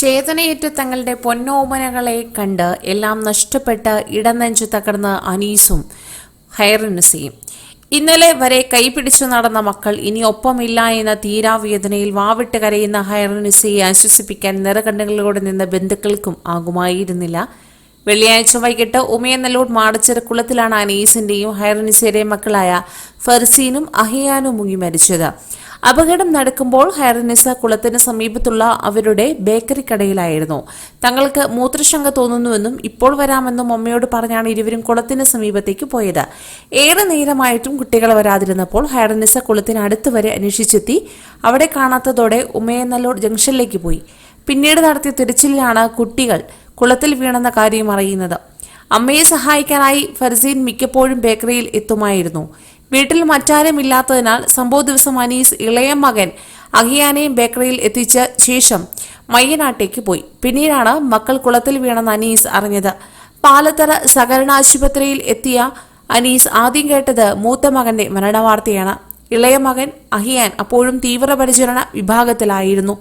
ചേതനയേറ്റ തങ്ങളുടെ പൊന്നോമനകളെ കണ്ട് എല്ലാം നഷ്ടപ്പെട്ട് ഇടനെഞ്ചു തകർന്ന് അനീസും ഹൈറിനസിയും. ഇന്നലെ വരെ കൈപിടിച്ചു നടന്ന മക്കൾ ഇനി ഒപ്പമില്ല എന്ന തീരാവേദനയിൽ വാവിട്ട് കരയുന്ന ഹൈറിനസിയെ ആശ്വസിപ്പിക്കാൻ നിറകണ്ണുകളിലൂടെ നിന്ന ബന്ധുക്കൾക്കും ആകുമായിരുന്നില്ല. വെള്ളിയാഴ്ച വൈകിട്ട് ഉമയനല്ലൂർ മാടച്ചിറ കുളത്തിലാണ് അനീസിന്റെയും ഹൈറനിസയുടെയും മക്കളായ ഫർസീനും അഹിയാനും മുങ്ങി മരിച്ചത്. അപകടം നടക്കുമ്പോൾ ഹൈറനിസ കുളത്തിന് സമീപത്തുള്ള അവരുടെ ബേക്കറി കടയിലായിരുന്നു. തങ്ങൾക്ക് മൂത്രശങ്ക തോന്നുന്നുവെന്നും ഇപ്പോൾ വരാമെന്നും അമ്മയോട് പറഞ്ഞാണ് ഇരുവരും കുളത്തിന് സമീപത്തേക്ക് പോയത്. ഏറെ നേരമായിട്ടും കുട്ടികൾ വരാതിരുന്നപ്പോൾ ഹൈറനിസ കുളത്തിന് അടുത്ത് വരെ അന്വേഷിച്ചെത്തി. അവിടെ കാണാത്തതോടെ ഉമയനല്ലൂർ ജംഗ്ഷനിലേക്ക് പോയി. പിന്നീട് നടത്തിയ തിരച്ചിലിലാണ് കുട്ടികൾ കുളത്തിൽ വീണെന്ന കാര്യം അറിയുന്നത്. അമ്മയെ സഹായിക്കാനായി ഫർസീൻ മിക്കപ്പോഴും ബേക്കറിയിൽ എത്തുമായിരുന്നു. വീട്ടിൽ മറ്റാരുമില്ലാത്തതിനാൽ സംഭവ ദിവസം അനീസ് ഇളയ മകൻ അഹിയാനെയും ബേക്കറിയിൽ എത്തിച്ച ശേഷം മയ്യനാട്ടേക്ക് പോയി. പിന്നീടാണ് മക്കൾ കുളത്തിൽ വീണെന്ന് അനീസ് അറിഞ്ഞത്. പാലത്തറ സഹകരണ ആശുപത്രിയിൽ എത്തിയ അനീസ് ആദ്യം കേട്ടത് മൂത്ത മകന്റെ മരണവാർത്തയാണ്. ഇളയ മകൻ അഹിയാൻ അപ്പോഴും തീവ്രപരിചരണ വിഭാഗത്തിലായിരുന്നു.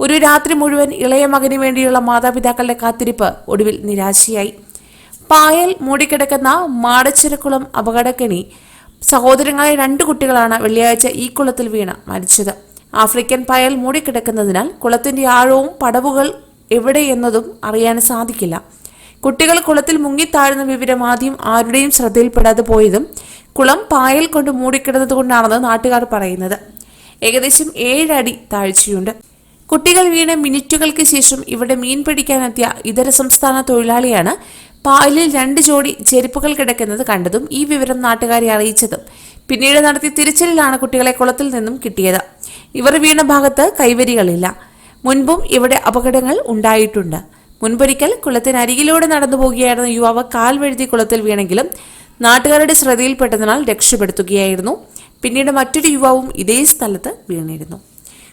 ഒരു രാത്രി മുഴുവൻ ഇളയ മകന് വേണ്ടിയുള്ള മാതാപിതാക്കളുടെ കാത്തിരിപ്പ് ഒടുവിൽ നിരാശയായി. പായൽ മൂടിക്കിടക്കുന്ന മാടച്ചിരക്കുളം അപകടക്കെണി സഹോദരങ്ങളായ രണ്ട് കുട്ടികളാണ് വെള്ളിയാഴ്ച ഈ കുളത്തിൽ വീണ് മരിച്ചത്. ആഫ്രിക്കൻ പായൽ മൂടിക്കിടക്കുന്നതിനാൽ കുളത്തിന്റെ ആഴവും പടവുകൾ എവിടെ എന്നതും അറിയാൻ സാധിക്കില്ല. കുട്ടികൾ കുളത്തിൽ മുങ്ങിത്താഴുന്ന വിവരം ആദ്യം ആരുടെയും ശ്രദ്ധയിൽപ്പെടാതെ പോയതും കുളം പായൽ കൊണ്ട് മൂടിക്കിടന്നതുകൊണ്ടാണെന്ന് നാട്ടുകാർ പറയുന്നത്. ഏകദേശം ഏഴടി താഴ്ചയുണ്ട്. കുട്ടികൾ വീണ മിനിറ്റുകൾക്ക് ശേഷം ഇവിടെ മീൻ പിടിക്കാനെത്തിയ ഇതര സംസ്ഥാന തൊഴിലാളിയാണ് പാലിൽ രണ്ട് ജോഡി ചെരുപ്പുകൾ കിടക്കുന്നത് കണ്ടതും ഈ വിവരം നാട്ടുകാരെ അറിയിച്ചതും. പിന്നീട് നടത്തിയ തിരച്ചിലിലാണ് കുട്ടികളെ കുളത്തിൽ നിന്നും കിട്ടിയത്. ഇവർ വീണ ഭാഗത്ത് കൈവരികളില്ല. മുൻപും ഇവിടെ അപകടങ്ങൾ ഉണ്ടായിട്ടുണ്ട്. മുൻപൊരിക്കൽ കുളത്തിനരികിലൂടെ നടന്നു പോകുകയായിരുന്ന യുവാവ് കാൽ വഴുതി കുളത്തിൽ വീണെങ്കിലും നാട്ടുകാരുടെ ശ്രദ്ധയിൽപ്പെട്ടതിനാൽ രക്ഷപ്പെടുത്തുകയായിരുന്നു. പിന്നീട് മറ്റൊരു യുവാവും ഇതേ സ്ഥലത്ത് വീണിരുന്നു.